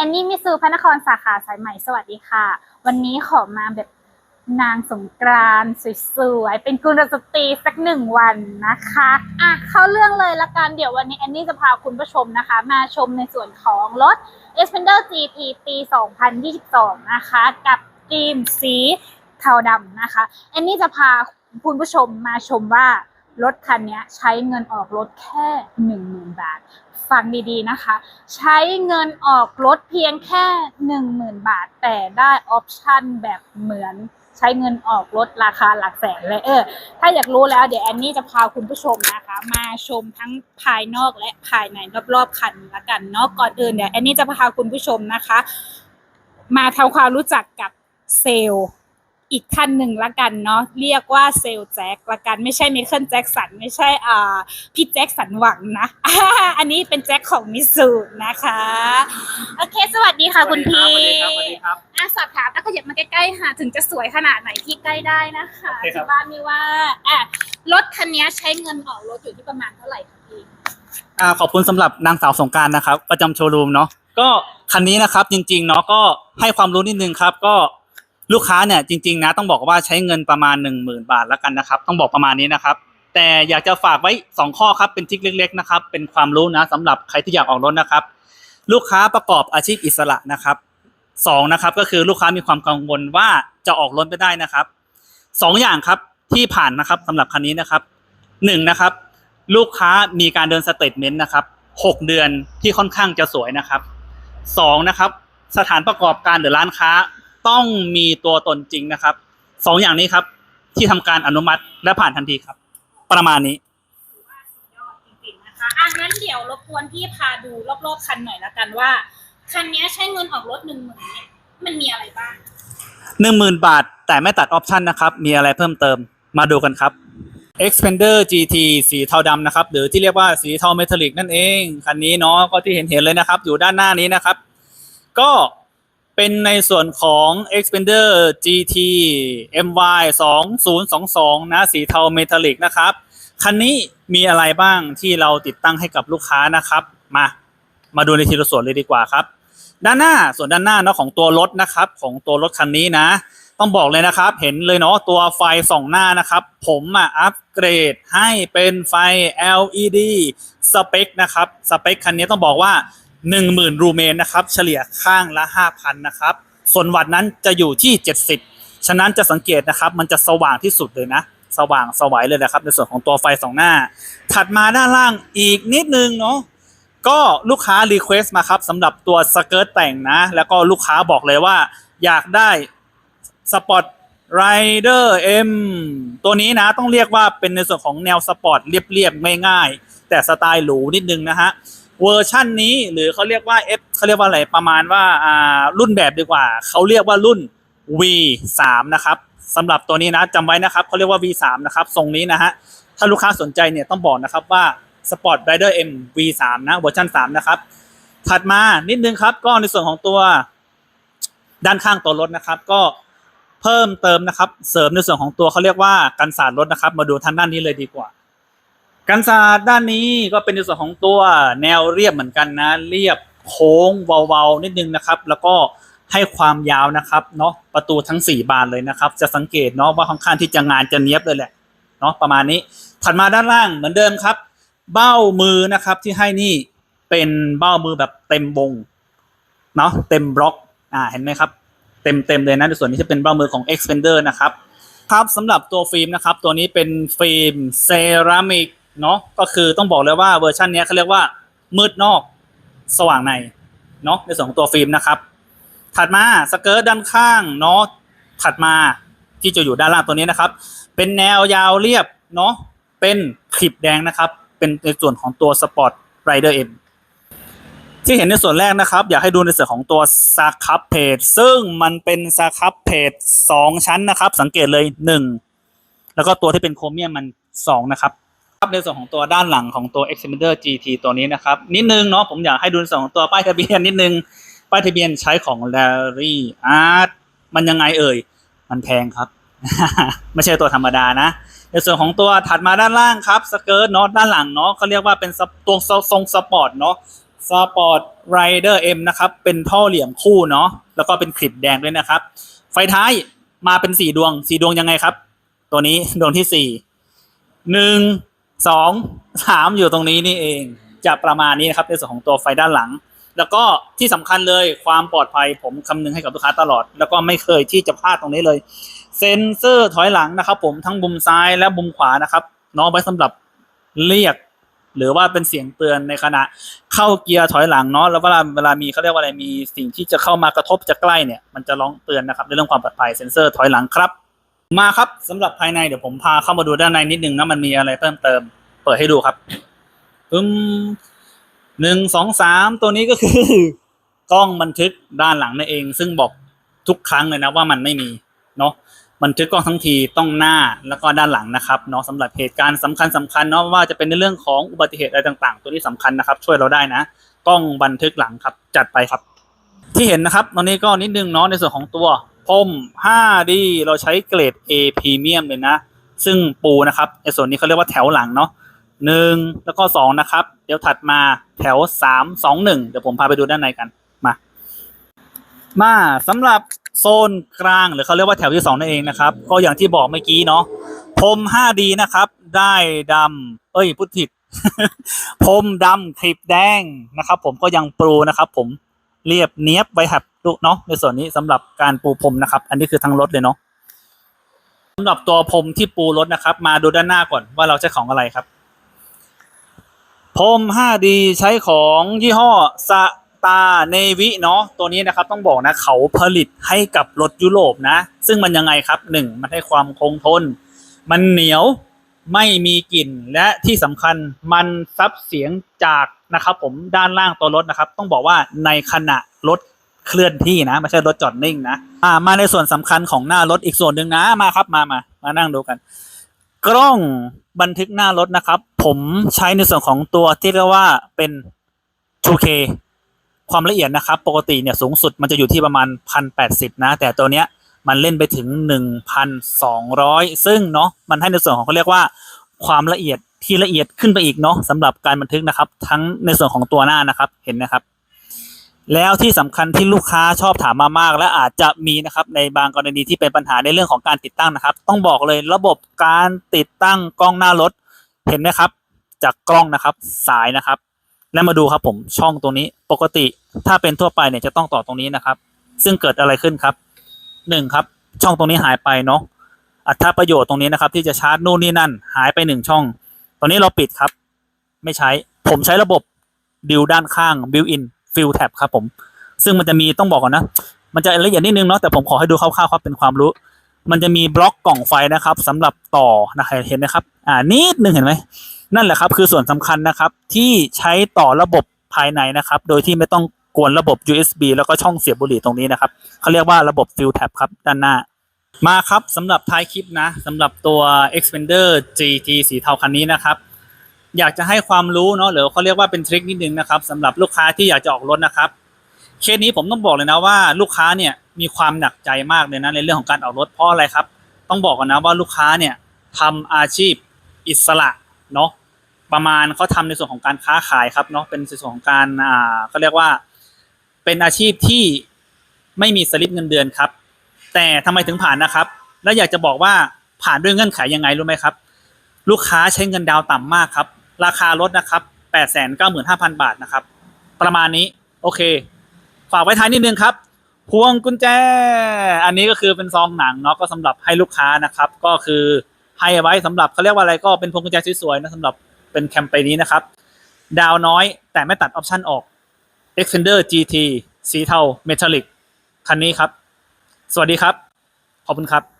อนนี่มิซูพระนครสาขาสายใหม่สวัสดีค่ะ วันนี้ขอมาแบบนางสงกรานต์สวยๆเป็นกุลสตรีสักหนึ่งวันนะคะอะเข้าเรื่องเลยละกันเดี๋ยววันนี้แอนนี่จะพาคุณผู้ชมนะคะ มาชมในส่วนของรถ e x p e n d e r GT ปี 2022 นะคะ กับธีมสีเทาดำนะคะแอนนี่จะพาคุณผู้ชมมาชมว่ารถคันนี้ใช้เงินออกรถแค่หนึ่งหมื่นบาท ฟังดีๆนะคะ ใช้เงินออกรถเพียงแค่หนึ่งหมื่นบาท แต่ได้ออปชั่นแบบเหมือนใช้เงินออกรถราคาหลักแสนเลยเออ ถ้าอยากรู้แล้วเดี๋ยวแอนนี่จะพาคุณผู้ชมนะคะ มาชมทั้งภายนอกและภายในรอบๆคันละกันเนาะก่อนอื่นเดี๋ยวแอนนี่จะพาคุณผู้ชมนะคะ มาทำความรู้จักกับเซลล์ อีกท่านหนึ่งละกันเนาะเรียกว่าเซลล์แจ็คละกันไม่ใช่ไมเคิลแจ็คสันไม่ใช่อ่าพี่แจ็คสันหวังนะ อันนี้เป็นแจ็คของมิสซูนะคะ โอเค สวัสดีค่ะคุณพี่สวัสดีครับสวัสดีครับอะสอบถามถ้าขยับมาใกล้ๆค่ะ ถึงจะสวยขนาดไหนที่ใกล้ได้นะคะโอเคครับ ที่บ้านนี่ว่าอะรถคันนี้ใช้เงินออกรถอยู่ที่ประมาณเท่าไหร่คะพี่ อ่าขอบคุณสำหรับนางสาวสงกรารนะครับ ประจำโชว์รูมเนาะก็คันนี้นะครับจริงๆเนาะก็ให้ความรู้นิดนึงครับ ก็ ลูกค้าเนี่ยจริงๆนะต้องบอกว่าใช้เงินประมาณหนึ่งหมื่นบาทแล้วกันนะครับ ต้องบอกประมาณนี้นะครับ แต่อยากจะฝากไว้สองข้อครับเป็นทิคเล็ก ๆ นะครับ เป็นความรู้นะสำหรับใครที่อยากออกรถนะครับ ลูกค้าประกอบอาชีพอิสระนะครับสองนะครับก็คือลูกค้ามีความกังวลว่าจะออกรถไม่ได้นะครับสองอย่างครับที่ผ่านนะครับสำหรับคันนี้นะครับหนึ่งนะครับลูกค้ามีการเดินสเตทเมนต์นะครับหกเดือนที่ค่อนข้างจะสวยนะครับสองนะครับสถานประกอบการหรือร้านค้า ต้องมีตัวตนจริงนะครับสองอย่างนี้ครับ ที่ทำการอนุมัติและผ่านทันทีครับ ประมาณนี้ถือว่าสุดยอดจริงๆนะคะอะงั้นเดี๋ยวรบกวนพี่พาดูรอบๆคันหน่อยละกันว่า คันนี้ใช้เงินออกรถหนึ่งหมื่นเนี่ยมันมีอะไรบ้างหนึ่งหมื่นบาท แต่ไม่ตัดออปชันนะครับ มีอะไรเพิ่มเติมมาดูกันครับ Expander GT สีเทาดำนะครับ หรือที่เรียกว่าสีเทาเมทัลลิกนั่นเอง คันนี้เนาะก็ที่เห็นเห็นๆเลยนะครับ อยู่ด้านหน้านี้นะครับ ก็ เป็นในส่วนของ Expander GT MY 2022 นะสีเทาเมทัลลิกนะครับ คันนี้มีอะไรบ้างที่เราติดตั้งให้กับลูกค้านะครับ มา มาดูในทีละส่วนเลยดีกว่าครับ ด้านหน้าส่วนด้านหน้าเนาะของตัวรถนะครับ ของตัวรถคันนี้นะ ต้องบอกเลยนะครับ เห็นเลยเนาะตัวไฟส่องหน้านะครับ ผมอะอัปเกรดให้เป็นไฟ LED สเปคนะครับ สเปคคันนี้ต้องบอกว่า 10,000รูเมนนะครับ เฉลี่ยข้างละ5,000นนะครับ ส่วนวัตต์นั้นจะอยู่ที่70ฉะนั้นจะสังเกตนะครับ มันจะสว่างที่สุดเลยนะ สว่างสวัยเลยนะครับ ในส่วนของตัวไฟสองหน้า ถัดมาด้านล่างอีกนิดนึงเนาะก็ลูกค้ารีเควสต์มาครับสำหรับตัวสเกิร์ตแต่งนะ แล้วก็ลูกค้าบอกเลยว่า อยากได้สปอร์ตไรเดอร์เอ็มตัวนี้นะต้องเรียกว่าเป็นในส่วนของแนวสปอร์ตเรียบๆง่ายๆแต่สไตล์หรูนิดนึงนะฮะ เวอร์ชั่นนี้หรือเขาเรียกว่า F เขาเรียกว่าอะไรประมาณว่าอ่ารุ่นแบบดีกว่า เขาเรียกว่ารุ่น V3 นะครับสำหรับตัวนี้นะจำไว้นะครับเขาเรียกว่า V3 นะครับทรงนี้นะฮะถ้าลูกค้าสนใจเนี่ยต้องบอกนะครับว่า Sport Rider M V3 นะเวอร์ชัน3นะครับถัดมานิดนึงครับ ก็ในส่วนของตัวด้านข้างตัวรถนะครับ ก็เพิ่มเติมนะครับ เสริมในส่วนของตัวเขาเรียกว่ากันสาดรถนะครับ มาดูทางด้านนี้เลยดีกว่า กันศาสตร์ด้านนี้ก็เป็นในส่วนของตัวแนวเรียบเหมือนกันนะ เรียบโค้งเบาๆนิดนึงนะครับ แล้วก็ให้ความยาวนะครับเนาะประตูทั้ง 4 บานเลยนะครับ จะสังเกตเนาะว่าค่อนข้างที่จะงานจะเนี้ยบเลยแหละเนาะประมาณนี้ถัดมาด้านล่างเหมือนเดิมครับ เบ้ามือนะครับที่ให้นี่เป็นเบ้ามือแบบเต็มวงเนาะเต็มบล็อกอ่าเห็นไหมครับเต็มเต็มๆเลยนะในส่วนนี้จะเป็นเบ้ามือของ Expander นะครับครับสำหรับตัวฟิล์มนะครับ ตัวนี้เป็นฟิล์มเซรามิก เนาะก็คือต้องบอกเลยว่าเวอร์ชันนี้เขาเรียกว่ามืดนอกสว่างในเนาะในส่วนของตัวฟิล์มนะครับ ถัดมาสเกิร์ตด้านข้างเนาะถัดมาที่จะอยู่ด้านล่างตัวนี้นะครับ เป็นแนวยาวเรียบเนาะเป็นคลิปแดงนะครับ เป็นในส่วนของตัว Sport Rider M ที่เห็นในส่วนแรกนะครับ อยากให้ดูในส่วนของตัวซาคับเพจซึ่งมันเป็นซาคับเพจสองชั้นนะครับ สังเกตเลยหนึ่งแล้วก็ตัวที่เป็นโครเมียมมันสองนะครับ ในส่วนของตัวด้านหลังของตัว Expander GT ตัวนี้นะครับ นิดนึงเนาะผมอยากให้ดูในส่วนของตัวป้ายทะเบียนนิดนึง ป้ายทะเบียนใช้ของ Larry Art มันยังไงเอ่ย มันแพงครับ ไม่ใช่ตัวธรรมดานะ ในส่วนของตัวถัดมาด้านล่างครับสเกิร์ตเนาะด้านหลังเนาะเขาเรียกว่าเป็นตัวทรงสปอร์ตเนาะ Sport Rider M นะครับ เป็นท่อเหลี่ยมคู่เนาะแล้วก็เป็นคลิปแดงด้วยนะครับ ไฟท้ายมาเป็นสี่ดวงสี่ดวงยังไงครับ ตัวนี้ดวงที่สี่หนึ่ง สองสามอยู่ตรงนี้นี่เอง จะประมาณนี้นะครับในส่วนของตัวไฟด้านหลัง แล้วก็ที่สำคัญเลยความปลอดภัยผมคำนึงให้กับลูกค้าตลอด แล้วก็ไม่เคยที่จะพลาดตรงนี้เลย เซ็นเซอร์ถอยหลังนะครับ ผมทั้งมุมซ้ายและมุมขวานะครับเน้องไว้สำหรับเรียก หรือว่าเป็นเสียงเตือนในขณะเข้าเกียร์ถอยหลังเนาะแล้วเวลาเวลามีเขาเรียกว่าอะไรมีสิ่งที่จะเข้ามากระทบจะใกล้เนี่ยมันจะร้องเตือนนะครับในเรื่องความปลอดภัยเซ็นเซอร์ถอยหลังครับ มาครับสำหรับภายในเดี๋ยวผมพาเข้ามาดูด้านในนิดนึงนะมันมีอะไรเพิ่มเติม เปิดให้ดูครับอืมหนึ่งสองสามตัวนี้ก็คือกล้องบันทึกด้านหลังนั่นเอง ซึ่งบอกทุกครั้งเลยนะว่ามันไม่มีเนาะบันทึกกล้องทั้งทีต้องหน้าแล้วก็ด้านหลังนะครับเนาะสำหรับเหตุการณ์สำคัญสำคัญเนาะว่าจะเป็นในเรื่องของอุบัติเหตุอะไรต่าง ๆ ตัวนี้สำคัญนะครับ ช่วยเราได้นะกล้องบันทึกหลังครับ จัดไปครับ ที่เห็นนะครับตอนนี้ก็นิดนึงเนาะในส่วนของตัว พรม 5D เราใช้เกรด A Premium เลยนะ ซึ่งปูนะครับในส่วนนี้เขาเรียกว่าแถวหลังเนาะหนึ่งแล้วก็สองนะครับ เดี๋ยวถัดมาแถวสามสองหนึ่งเดี๋ยวผมพาไปดูด้านในกันมา มาสำหรับโซนกลางหรือเขาเรียกว่าแถวที่สองนั่นเองนะครับ ก็อย่างที่บอกเมื่อกี้เนาะพรม 5D นะครับ ได้ดำเอ้ยพูดผิดพรมดำคลิปแดงนะครับ ผมก็ยังปรูนะครับ ผม เรียบเนียบไว้หับลูกเนาะในส่วนนี้สำหรับการปูพรมนะครับ อันนี้คือทั้งรถเลยเนาะสำหรับตัวพรมที่ปูรถนะครับ มาดูด้านหน้าก่อนว่าเราใช้ของอะไรครับพรม 5D ใช้ของยี่ห้อสตาเนวิเนาะตัวนี้นะครับต้องบอกนะเขาผลิตให้กับรถยุโรปนะ ซึ่งมันยังไงครับหนึ่งมันให้ความคงทน มันเหนียว ไม่มีกลิ่นและที่สำคัญมันซับเสียงจากนะครับ ผมด้านล่างตัวรถนะครับ ต้องบอกว่าในขณะรถเคลื่อนที่นะไม่ใช่รถจอดนิ่งนะอ่ามาในส่วนสำคัญของหน้ารถอีกส่วนหนึ่งนะมาครับมามามานั่งดูกัน กล้องบันทึกหน้ารถนะครับ ผมใช้ในส่วนของตัวที่เรียกว่าเป็น 2K ความละเอียดนะครับ ปกติเนี่ยสูงสุดมันจะอยู่ที่ประมาณ 1080 นะ แต่ตัวเนี้ย มันเล่นไปถึง 1,200 ซึ่งเนาะมันให้ในส่วนของเขาเรียกว่าความละเอียดที่ละเอียดขึ้นไปอีกเนาะสำหรับการบันทึกนะครับ ทั้งในส่วนของตัวหน้านะครับเห็นนะครับ แล้วที่สำคัญที่ลูกค้าชอบถามมามาก และอาจจะมีนะครับในบางกรณีที่เป็นปัญหาในเรื่องของการติดตั้งนะครับ ต้องบอกเลยระบบการติดตั้งกล้องหน้ารถเห็นไหมครับ จากกล้องนะครับสายนะครับ และมาดูครับผมช่องตรงนี้ปกติถ้าเป็นทั่วไปเนี่ยจะต้องต่อตรงนี้นะครับ ซึ่งเกิดอะไรขึ้นครับ หนึ่งครับ ช่องตรงนี้หายไปเนาะอัตราประโยชน์ตรงนี้นะครับ ที่จะชาร์จนู่นนี่นั่น หายไปหนึ่งช่อง ตอนนี้เราปิดครับ ไม่ใช้ผมใช้ระบบดิวด้านข้าง built in fill tab ครับผม ซึ่งมันจะมีต้องบอกก่อนนะ มันจะละเอียดนิดนึงเนาะแต่ผมขอให้ดูคร่าวๆครับเป็นความรู้ มันจะมีบล็อกกล่องไฟนะครับสำหรับต่อนะครับเห็นไหมครับ อ่านิดนึงเห็นไหมนั่นแหละครับ คือส่วนสำคัญนะครับ ที่ใช้ต่อระบบภายในนะครับ โดยที่ไม่ต้อง กวนระบบ USB แล้วก็ช่องเสียบบุหรี่ตรงนี้นะครับเขาเรียกว่าระบบ Fill Tab ครับด้านหน้า มาครับสำหรับท้ายคลิปนะสำหรับตัว Xpander GT สีเทาคันนี้นะครับ อยากจะให้ความรู้เนาะหรือเขาเรียกว่าเป็นทริคนิดนึงนะครับสำหรับลูกค้าที่อยากจะออกรถนะครับเคสนี้ผมต้องบอกเลยนะว่าลูกค้าเนี่ยมีความหนักใจมากเลยนะในเรื่องของการออกรถเพราะอะไรครับ ต้องบอกก่อนนะว่าลูกค้าเนี่ยทำอาชีพอิสระเนาะประมาณเขาทำในส่วนของการค้าขายครับเนาะเป็นในส่วนของการอ่าเขาเรียกว่า เป็นอาชีพที่ไม่มีสลิปเงินเดือนครับ แต่ทำไมถึงผ่านนะครับ และอยากจะบอกว่าผ่านด้วยเงื่อนไขยังไงรู้ไหมครับ ลูกค้าใช้เงินดาวต่ำมากครับ ราคารถนะครับแปดแสนเก้าหมื่นห้าพันบาทนะครับ ประมาณนี้โอเค ฝากไว้ท้ายนิดนึงครับ พวงกุญแจ อันนี้ก็คือเป็นซองหนังเนาะก็สำหรับให้ลูกค้านะครับ ก็คือให้ไว้สำหรับเขาเรียกว่าอะไรก็เป็นพวงกุญแจสวยๆนะสำหรับเป็นแคมเปญนี้นะครับ ดาวน้อยแต่ไม่ตัดออปชันออก Extender GT สีเทาเมทัลลิกคันนี้ครับ สวัสดีครับ ขอบคุณครับ